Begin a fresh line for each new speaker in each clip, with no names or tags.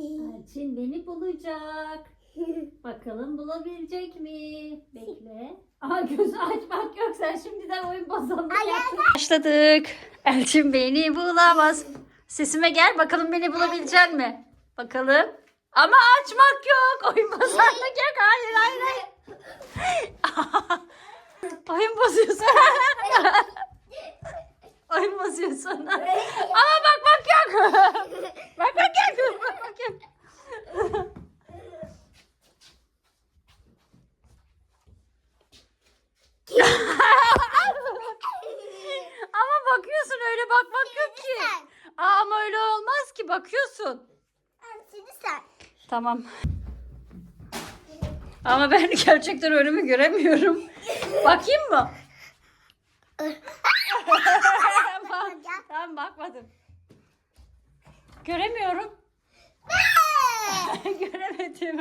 Elçin beni bulacak. Bakalım bulabilecek mi? Bekle. Aha gözü açmak yok sen şimdiden oyun bozanlık yaptın. Başladık. Elçin beni bulamaz. Sesime gel bakalım beni bulabilecek mi? Bakalım. Ama açmak yok. Oyun bozanlık yok. Hayır hayır hayır. oyun bozuyorsun. oyun bozuyorsun. Ama bakmak yok. bakmak yok. Bakmak yok. Ama bakıyorsun öyle bakmak yok ki. Aa, ama öyle olmaz ki bakıyorsun.
Şimdi sen.
Tamam. Ama ben gerçekten önümü göremiyorum. Bakayım mı? Tamam bakmadım. Göremiyorum. Göremedim.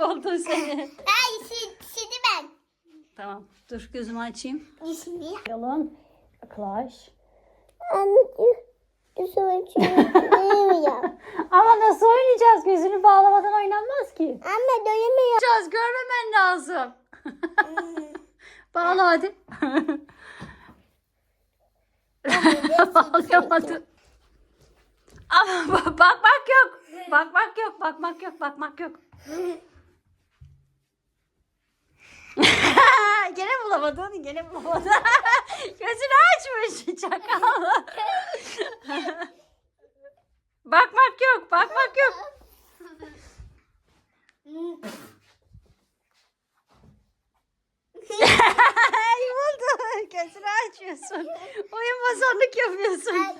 Buldum seni.
Ay şimdi, ben.
Tamam. Dur gözümü açayım.
Şimdi.
Yalan. Yaklaş.
Anne.
Ama nasıl oynayacağız? Gözünü bağlamadan oynanmaz ki.
Anne.
Oynayacağız. Görmemen lazım. Bağla hadi. Bağlayamadım. Ama ba- bakmak yok. Bakmak yok. Bakmak yok. Bakmak yok. gene bulamadın. Gene bulamadın. Gözünü açmış. Çakal. Bakmak yok. Bakmak yok. Ay buldu. Gözünü açıyorsun. Oyun bozanlık yapıyorsun.
Hayır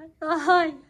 bir daha.
Ay.